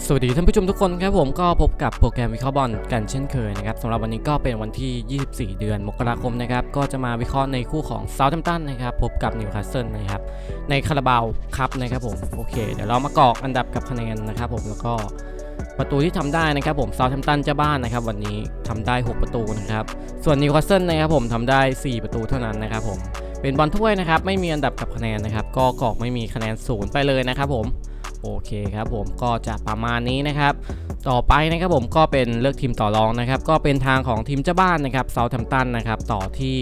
สวัสดีท่านผู้ชมทุกคนครับผมก็พบกับโปรแกรมวิเคราะห์บอลกันเช่นเคยนะครับสำหรับวันนี้ก็เป็นวันที่ 24 เดือนมกราคมนะครับก็จะมาวิเคราะห์ในคู่ของเซาท์แฮมป์ตันนะครับพบกับนิวคาสเซิลนะครับในคาราบาวคัพนะครับผมโอเค เดี๋ยวเรามากรอกอันดับกับคะแนนนะครับผมแล้วก็ประตูที่ทำได้นะครับผมเซาท์แฮมป์ตันเจ้าบ้านนะครับวันนี้ทำได้ 6 ประตูนะครับส่วนนิวคาสเซิลนะครับผมทำได้ 4 ประตูเท่านั้นนะครับผมเป็นบอลถ้วยนะครับไม่มีอันดับกับคะแนนนะครับก็กรอกไม่มีคะแนนศูนย์ไปเลยนะครับผม โอเคครับผมก็จะประมาณนี้นะครับ ต่อไปนะครับผมก็เป็นเลือกทีมต่อรองนะครับ ก็เป็นทางของทีมเจ้าบ้านนะครับเซาท์แฮมตันนะครับต่อที่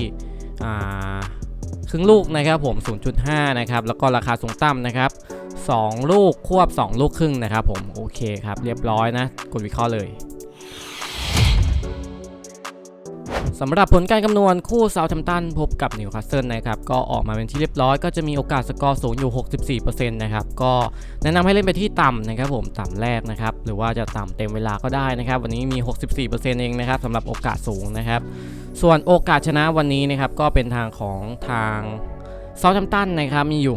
ครึ่งลูกนะครับผม 0.5 นะครับแล้วก็ราคาสูงต่ำนะครับ 2 ลูกควบ 2 ลูกครึ่งนะครับผมโอเคครับเรียบร้อยนะกดวิเคราะห์เลย สำหรับผลการคำนวณคู่เซาท์แฮมตันพบกับนิวคาสเซิลนะครับก็ออกมาเป็นที่เรียบร้อยก็จะมีโอกาสสกอร์สูงอยู่ 64%นะครับก็แนะนำให้เล่นไปที่ต่ำนะครับผมต่ำแรกนะครับหรือว่าจะต่ำเต็มเวลาก็ได้นะครับวันนี้มี 64%เองนะครับสำหรับโอกาสสูงนะครับส่วนโอกาสชนะวันนี้นะครับก็เป็นทางของทาง เซาท์แฮมป์ตันนะครับมีอยู่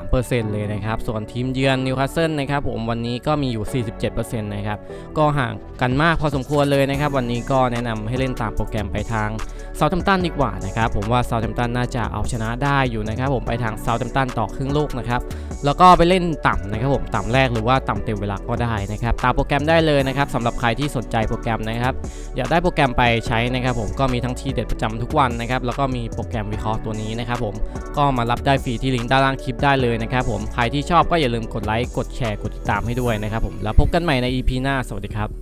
53%เลยนะครับ ส่วนทีมเยือนนิวคาสเซิลนะครับผมวันนี้ก็มีอยู่ 47%นะครับ ก็ห่างกันมากพอสมควรเลยนะครับ วันนี้ก็แนะนำให้เล่นตามโปรแกรมไปทางเซาท์แฮมป์ตันดีกว่านะครับ ผมว่าเซาท์แฮมป์ตันน่าจะเอาชนะได้อยู่นะครับ ผมไปทางเซาท์แฮมป์ตันต่อครึ่งลูกนะครับ แล้วก็ไปเล่นต่ำนะครับผมต่ำแรกหรือว่าต่ำเต็มเวลาก็ได้นะครับ ตามโปรแกรมได้เลยนะครับสำหรับใครที่สนใจโปรแกรมนะครับอยากได้โปรแกรมไปใช้นะครับ ผมก็มีทั้งทีเด็ดประจำทุกวันนะครับแล้วก็มีโปรแกรมวิเคราะห์ตัวนี้นะครับผมก็มารับได้ฟรีที่ลิงก์ด้านล่างคลิปได้เลยนะครับผมใครที่ชอบก็อย่าลืมกดไลค์กดแชร์กดติดตามให้ด้วยนะครับผมแล้วพบกันใหม่ใน EP หน้าสวัสดีครับ